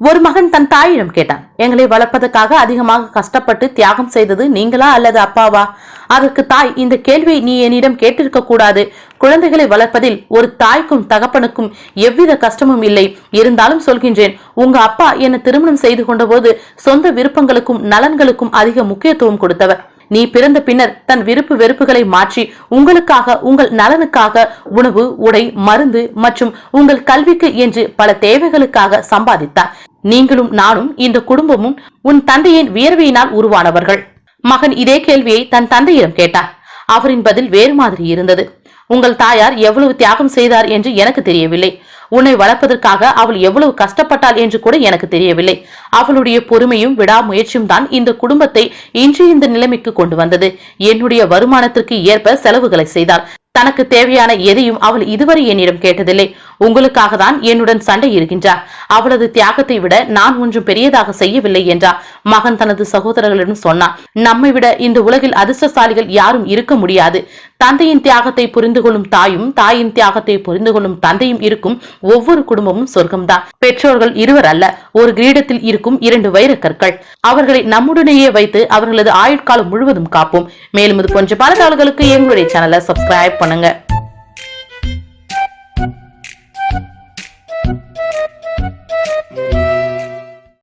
ஒரு மகன் தன் தாயிடம் கேட்டான். எங்களை வளர்ப்பதற்காக அதிகமாக கஷ்டப்பட்டு தியாகம் செய்தது நீங்களா அல்லது அப்பாவா? அதற்கு தாய் இந்த கேள்வியை நீ என்னிடம் கேட்டிருக்க கூடாது. குழந்தைகளை வளர்ப்பதில் ஒரு தாய்க்கும் தகப்பனுக்கும் எவ்வித கஷ்டமும் இல்லை. இருந்தாலும் சொல்கின்றேன் உங்க அப்பா என்னை திருமணம் செய்து கொண்டபோது சொந்த விருப்பங்களுக்கும் நலன்களுக்கும் அதிக முக்கியத்துவம் கொடுத்தவர். நீ பிறந்த பின்னர் தன் விருப்பு வெறுப்புகளை மாற்றி உங்களுக்காக உங்கள் நலனுக்காக உணவு உடை மருந்து மற்றும் உங்கள் கல்விக்கு என்று பல தேவைகளுக்காக சம்பாதித்தார். நீங்களும் நானும் இந்த குடும்பமும் உன் தந்தையின் வியர்வையினால் உருவானவர்கள். மகன் இதே கேள்வியை தன் தந்தையிடம் கேட்டார். அவரின் பதில் வேறு மாதிரி இருந்தது. உங்கள் தாயார் எவ்வளவு தியாகம் செய்தார் என்று எனக்கு தெரியவில்லை. உன்னை வளர்ப்பதற்காக அவள் எவ்வளவு கஷ்டப்பட்டாள் என்று கூட எனக்கு தெரியவில்லை. அவளுடைய பொறுமையும் விடாமுயற்சியும் தான் இந்த குடும்பத்தை இன்று இந்த நிலைமைக்கு கொண்டு வந்தது. என்னுடைய வருமானத்திற்கு ஏற்ப செலவுகளை செய்தாள். தனக்கு தேவையான எதையும் அவள் இதுவரை என்னிடம் கேட்டதில்லை. உங்களுக்காக தான் என்னுடன் சண்டை இருக்கின்றார். அவளது தியாகத்தை விட நான் ஒன்றும் பெரியதாக செய்யவில்லை என்றார். மகன் தனது சகோதரர்களிடம் சொன்னான் நம்மை விட இந்த உலகில் அதிர்ஷ்டசாலிகள் யாரும் இருக்க முடியாது. தந்தையின் தியாகத்தை புரிந்து கொள்ளும் தாயும் தாயின் தியாகத்தை புரிந்து கொள்ளும் தந்தையும் இருக்கும் ஒவ்வொரு குடும்பமும் சொர்க்கம்தான். பெற்றோர்கள் இருவர் அல்ல ஒரு கிரீடத்தில் இருக்கும் இரண்டு வைரக்கற்கள் அவர்களை நம்முடனேயே வைத்து அவர்களது ஆயுட்காலம் முழுவதும் காப்போம். மேலும் இது போன்ற பல தாள்களுக்கு எங்களுடைய சேனலை சப்ஸ்கிரைப் பண்ணுங்க.